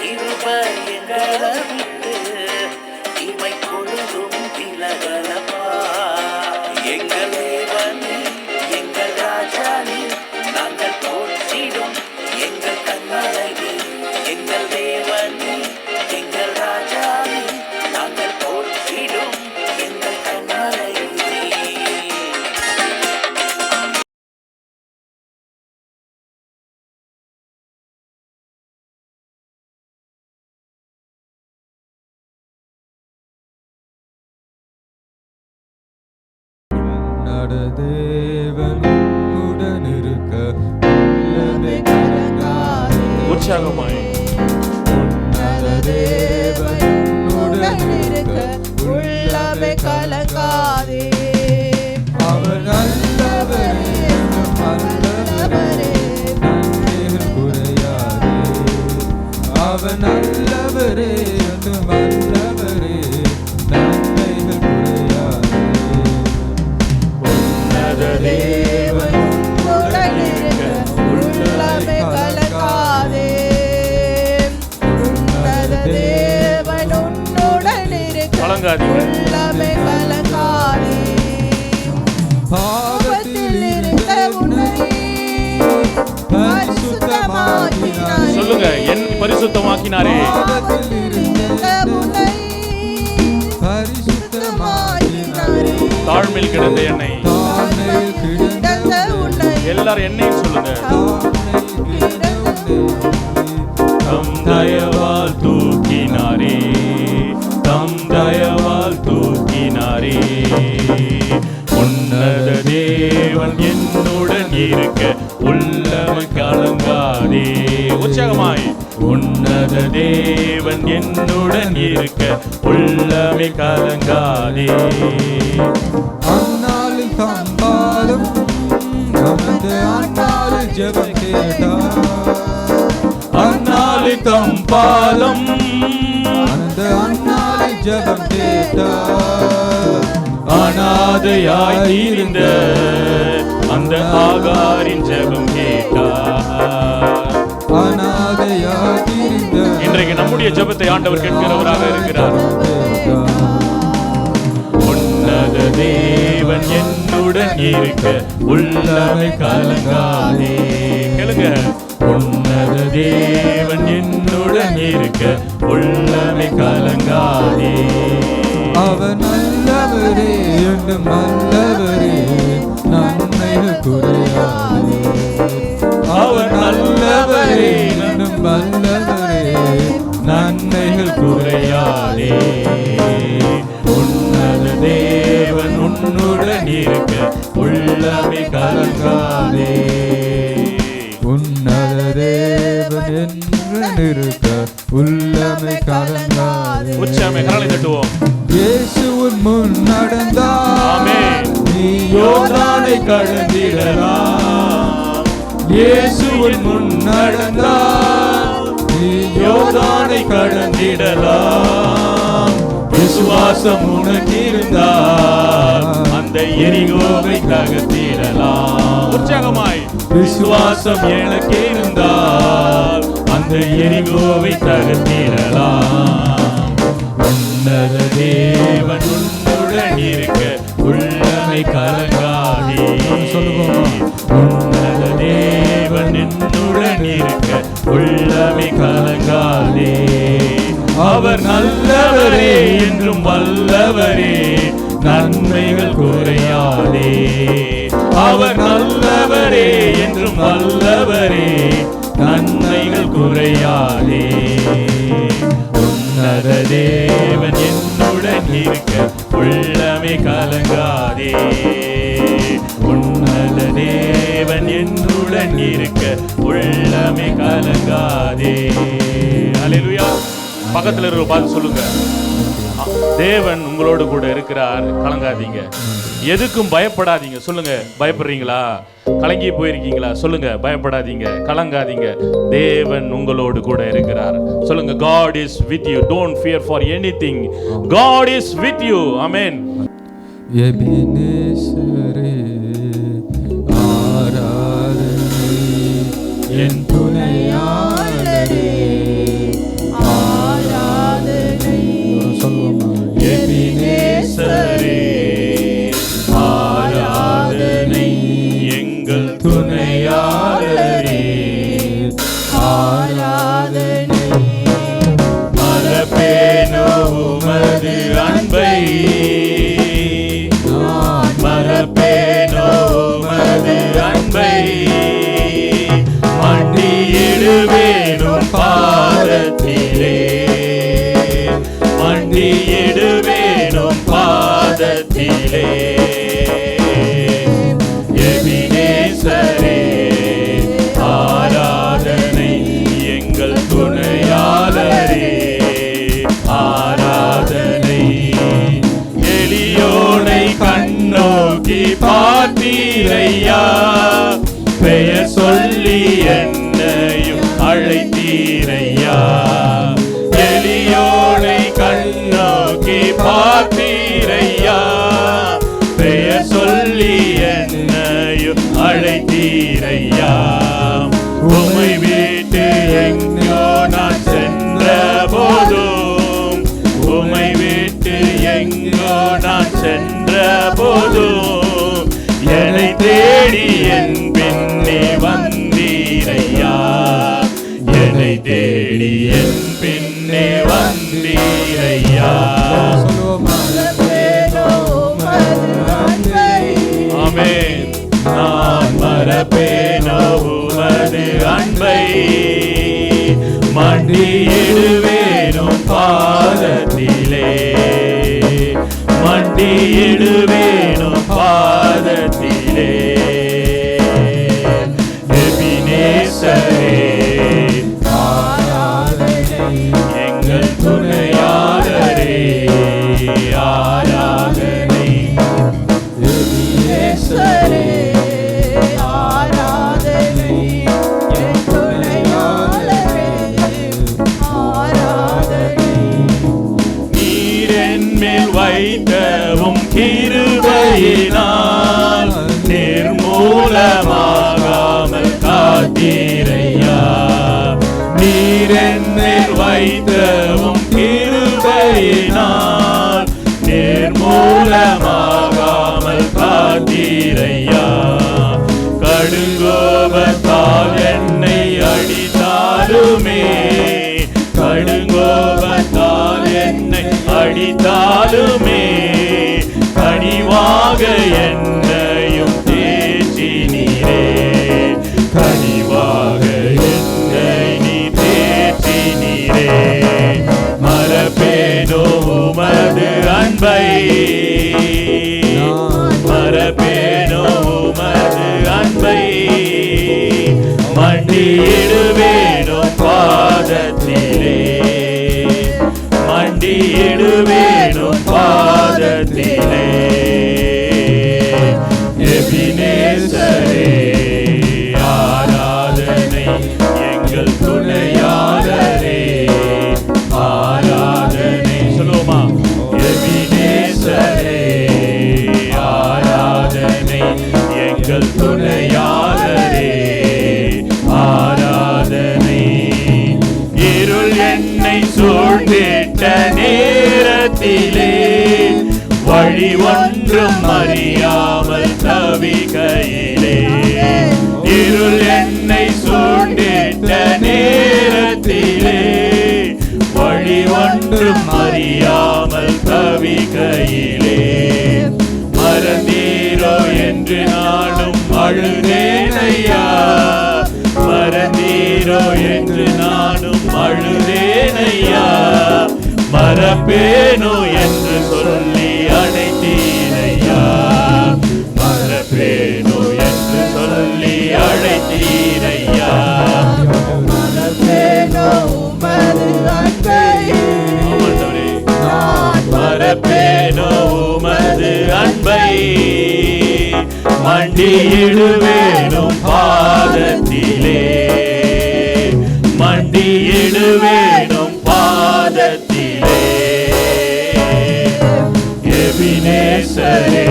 கிருப எங்களை பாவத்தில் இருந்த உன்னை பரிசுத்தமாக்கினாரே. சொல்லுங்க என் பரிசுத்தமாக்கினாரே பாவத்தில் இருந்த உன்னை பரிசுத்தமாக்கினாரே தாழ்மையில் கிடந்த என்னை தாழ்மையில் கிடந்த உன்னை எல்லாரும் என்னையும் சொல்லுங்க தம் தேவன் என்னுடன் இருக்க உள்ளமை கலங்காதே. அந்நாளில் தம்பாலும் நமது அந்நாளில் ஜெபம் கேட்டார். அந்நாளில் தம் பாலம் அந்த அந்நாளில் ஜெபம் கேட்டார். அனாதையாய் நம்முடைய ஜெபத்தை ஆண்டவர் கேட்கிறவராக இருக்கிறார். உன்னத தேவன் என்னுடன் இருக்க உள்ளமை கலங்காதே. கேளுங்க. உன்னத தேவன் என்னுடன் இருக்க உள்ளமை கலங்காதே. அவர் நல்லவரே என்றும் நல்லவரே நன்மைகள் குறையாதே. அவர் நல்லவரே என்றும் நல்லவரே குறையாதே உன்னத தேவன் உன்னுடன் இருக்க உள்ளமை கலங்காதே. உன்னத தேவன் என்று இருக்க உள்ளமை கலங்காதே. உச்சாமை கரலை தட்டுவோம். இயேசுவின் முன் நடந்தார். நீ கடந்திடலாம். இயேசுவின் முன் யோர்தானை கடந்திடலாம். விசுவாசம் உனக்கு இருந்தால் அந்த எரிகோவை தகர்த்திடலாம். உற்சாகமாய். விசுவாசம் எனக்கு இருந்தால் அந்த எரிகோவை தகர்த்திடலாம். உன்னத தேவன் உன்னுடன் இருக்க உள்ளமை கலங்காதே. சொல்லுவோம். உள்ளமை கலங்காதே. அவர் நல்லவரே என்றும் வல்லவரே. நன்மைகள் குறையாதே. அவர் நல்லவரே என்றும் வல்லவரே. நன்மைகள் குறையாதே. உன்னத தேவன் என்னுடன் இருக்க உள்ளமே கலங்காதே. உன்னத தேவன் என்றுடன் இருக்க உள்ளமே கலங்காதே. அலையிலுயா பக்கத்துல இருக்க பார்த்து சொல்லுங்க. தேவன் உங்களோடு கூட இருக்கிறார். கலங்காதீங்க. எதுக்கும் பயப்படாதீங்க. சொல்லுங்க. பயப்படுறீங்களா? கலங்கி போயிருக்கீங்களா? சொல்லுங்க. பயப்படாதீங்க. கலங்காதீங்க. தேவன் உங்களோடு கூட இருக்கிறார். சொல்லுங்க. God is with you don't fear for anything God is with you amen ஆராதனை என் você. என் பின்னே வந்தீரையா? என்னை தேடி என் பின்னே வந்தீரையா? ஆமேன். நான் மரப்பேனோ உமது அன்பை. மண்டியிடுவேனும் பாதத்திலே. மண்டியிடுவேன் அழுதேனையா? மறந்தீரோ என்று நானும் அழுதேனையா? மறப்பேனோ என்று சொல்லி மண்டியிடுவேனும் பாதத்திலே. மண்டியிடுவேனும் பாதத்திலே. எபினேசரே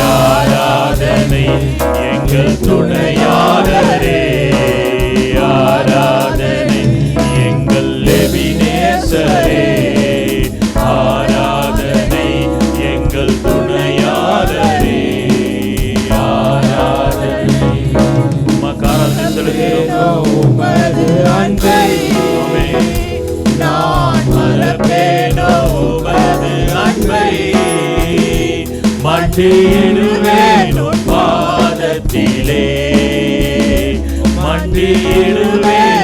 ஆராதனை எங்கள் துணையாளரே. மண்டிடுவேன் பாதத்திலே. மண்டிடுவேன்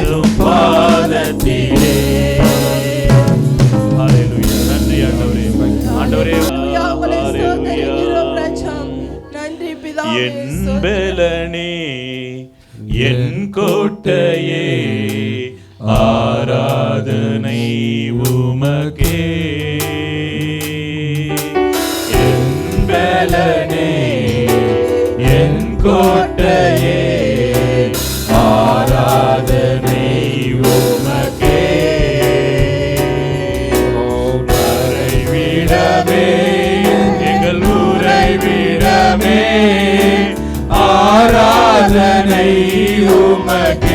நலனை உமக்கு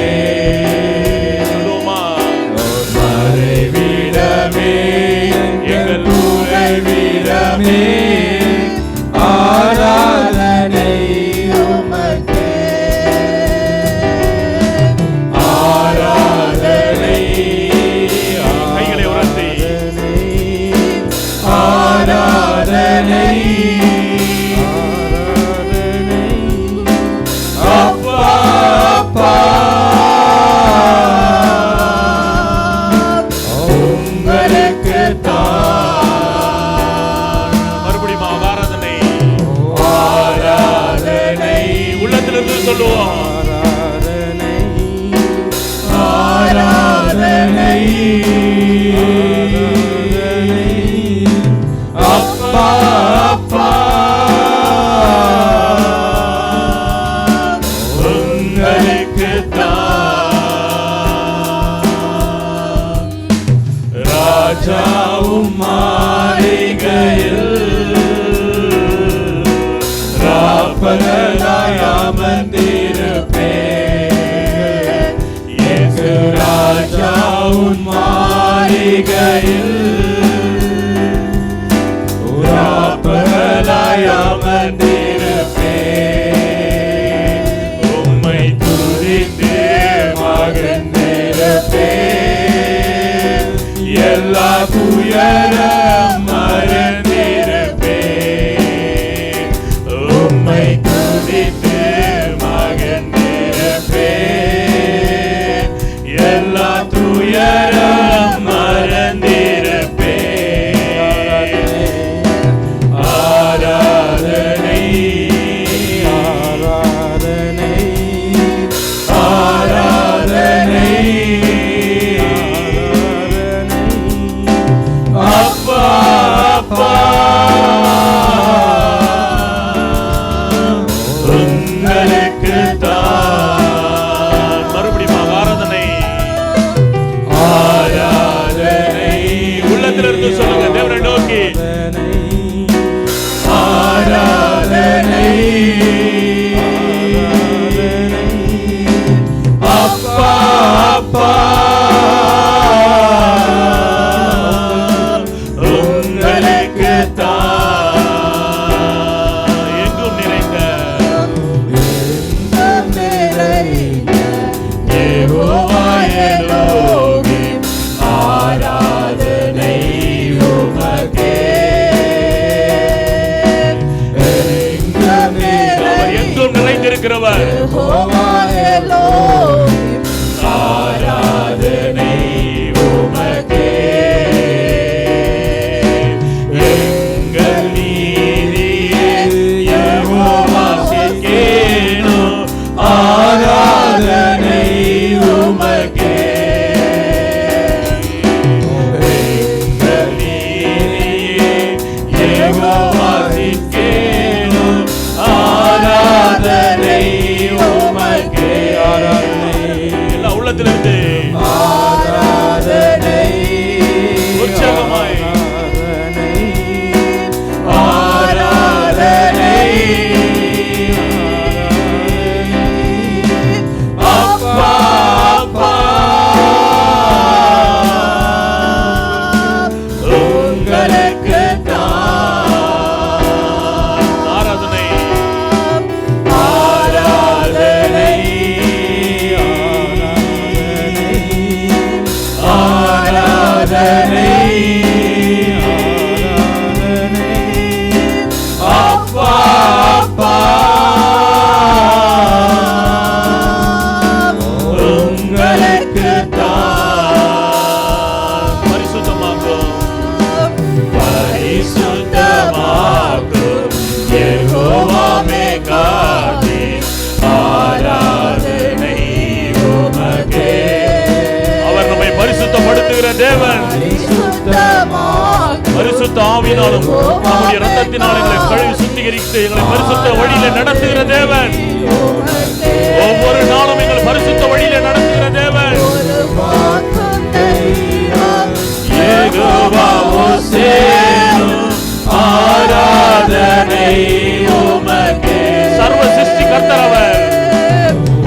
சர்வ சிருஷ்டி கர்த்தரவர்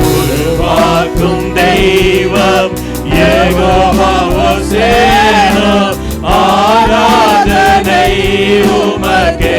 உருவாக்கும் தெய்வம் ஆராதனை உமக்கே.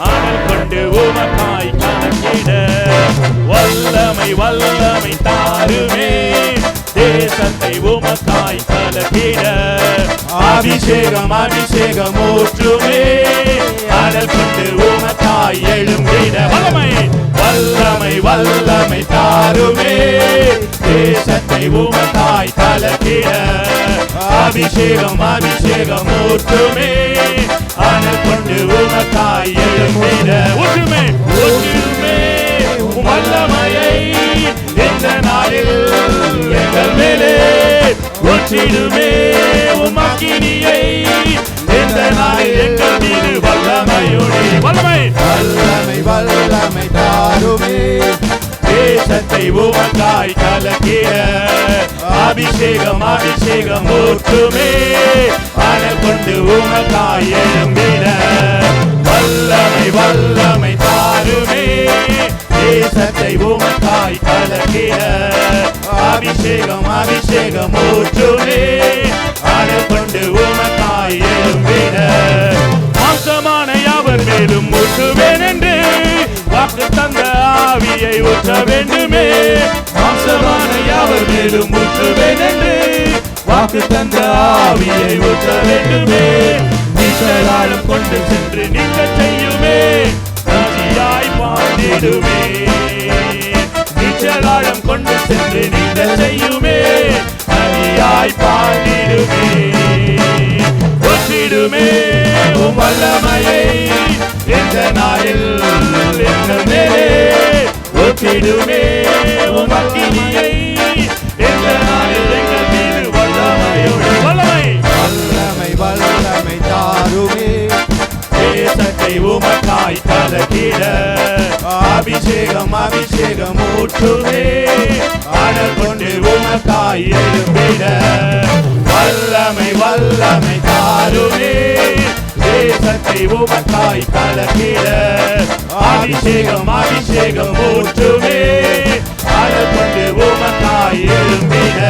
அனல் கொண்டு உமக்காய் கணக்கிட. வல்லமை வல்லமை தாருமே. தேசத்தை உமக்காய் கலப்பிட அபிஷேகம் அபிஷேகம் ஊற்றுமே. அனல் கொண்டு உமக்காய் எழும்பிட வல்லமை. வல்லமை வல்லமை தாருமே. தேசத்தை உமக்காய் கலக்கிட. அபிஷேகம் அபிஷேகம் ஊற்றுமே. அனல் கொண்டு உமக்காய் எழும்பிட. ஊற்றுமே ஊற்றுமே. வல்லமையை இந்த நாளில் எங்கள் மேலே ஊற்றிடுமே. உமக்கினியை இந்த நாளில் எங்கள் மீது வல்லமையோடு வல்லமை. வல்லமை வல்லமை தாருமே. தேசத்தை உமக்காய் கலக்கிட அபிஷேகம் அபிஷேகம் ஊற்றுமே. அனல் கொண்டு உமக்காய் எழும்பிட வல்லமை வல்லமை தாருமே தேசத்தை உமக்காய் கலக்கிட. அபிஷேகம் அபிஷேகம் ஊற்றுமே. அனல் கொண்டு உமக்காய் எழும்பிட. மாசமான யாவர் மேலும் ஊற்றுவேன் என்று வாக்கு தந்த ஆவியை ஊற்ற வேண்டுமே. மாசமான யாவர் மேலும் ஊற்றுவேன் என்று வாக்கு தந்த ஆவியை ஊற்ற வேண்டுமே. நீச்சலாலும் கொண்டு சென்று நீங்கள் செய்யும் பாண்டிடுமே நீச்சலாழம் கொண்டு சென்று நீங்கள் செய்யுமே. நதியாய் பாடிடுமே. ஒற்றிடுமே உம் வல்லமையை. எந்த நாளில் எங்கள் மேலே. ஒற்றிடுமே உம் அக்கினியை தேசத்தை உமக்காய் கலக்கிட அபிஷேகம் அபிஷேகம் ஊற்றுவே அனல் கொண்டு உமக்காய் எழுப்பிட. வல்லமை வல்லமை தாருவே தேசத்தை உமக்காய் கலக்கிட அபிஷேகம் அபிஷேகம் ஊற்றுவே அனல் கொண்டு உமக்காய் எழுப்பிட.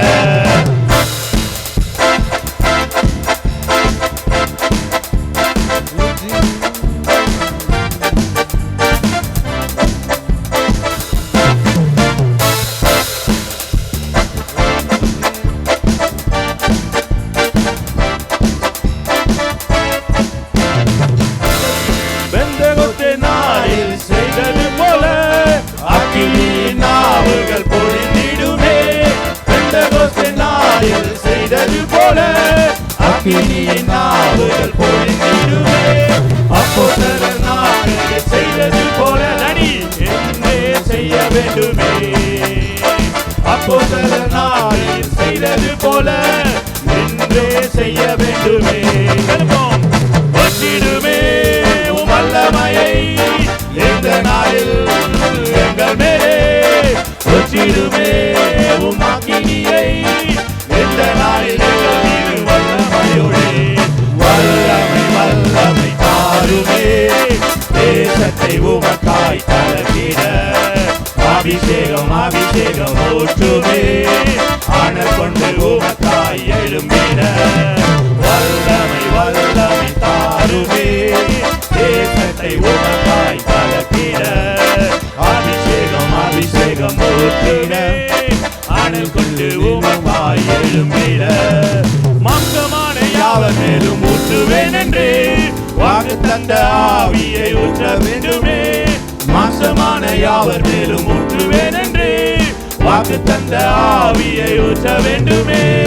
யாவர் மேலும் ஊற்றுவேன் என்று வாக்கு தந்த ஆவியை ஊற்ற வேண்டுமே.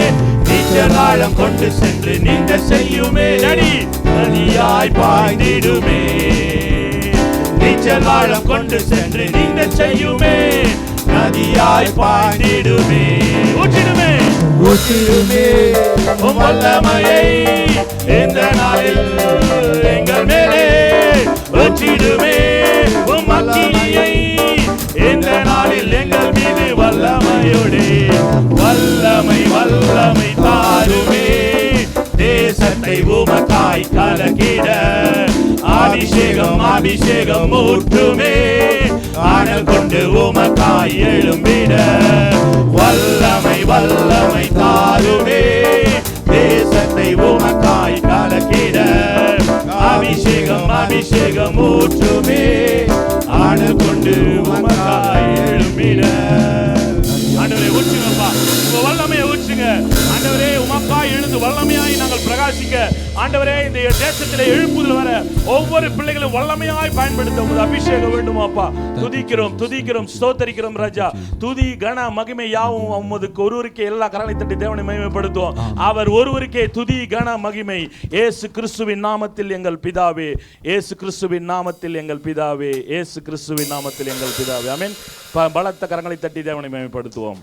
நீச்சல் ஆழம் கொண்டு சென்று நீங்க செய்யுமே. நடி நதியாய் பாய்ந்திடுமே. நீச்சல் ஆழம் கொண்டு சென்று நீங்க செய்யுமே. நதியாய் பாய்ந்திடுமே. ஊற்றிடுமே. ஊற்றிடுமே. வல்லமையை இந்த நாளில் எங்கள் மேலே ஊற்றிடுமே உம் இந்த நாளில் எங்கள் மீது வல்லமையுடே. வல்லமை வல்லமை தாருமே. தேசத்தை உமக்காய் கலக்கிட. அபிஷேகம் அபிஷேகம் ஊற்றுமே. ஆனல் கொண்டு உமக்காய் எழும்பிட. உமக்காய் வல்லமையாய் நாங்கள் பிரகாசிக்க ஆண்டவரே இந்த தேசத்தில் எழுப்புதல் வர ஒவ்வொரு பிள்ளைகளும் வல்லமையாய் பயன்படுத்த உமது அபிஷேகம் வேண்டுமாப்பா. துதிக்கிறோம் துதிக்கிறோம் ஸ்தோத்தரிக்கிறோம் ராஜா. துதி கன மகிமை யாவும் உமதுக்கு. ஒருவருக்கே எல்லா கரங்களை தட்டி தேவனை மகிமைப்படுத்துவோம். அவர் ஒருவருக்கே துதி கன மகிமை. ஏசு கிறிஸ்துவின் நாமத்தில் எங்கள் பிதாவே. இயேசு கிறிஸ்துவின் நாமத்தில் எங்கள் பிதாவே. ஏசு கிறிஸ்துவின் நாமத்தில் எங்கள் பிதாவே. ஐ பலத்த கரங்களை தட்டி தேவனை மேம்படுத்துவோம்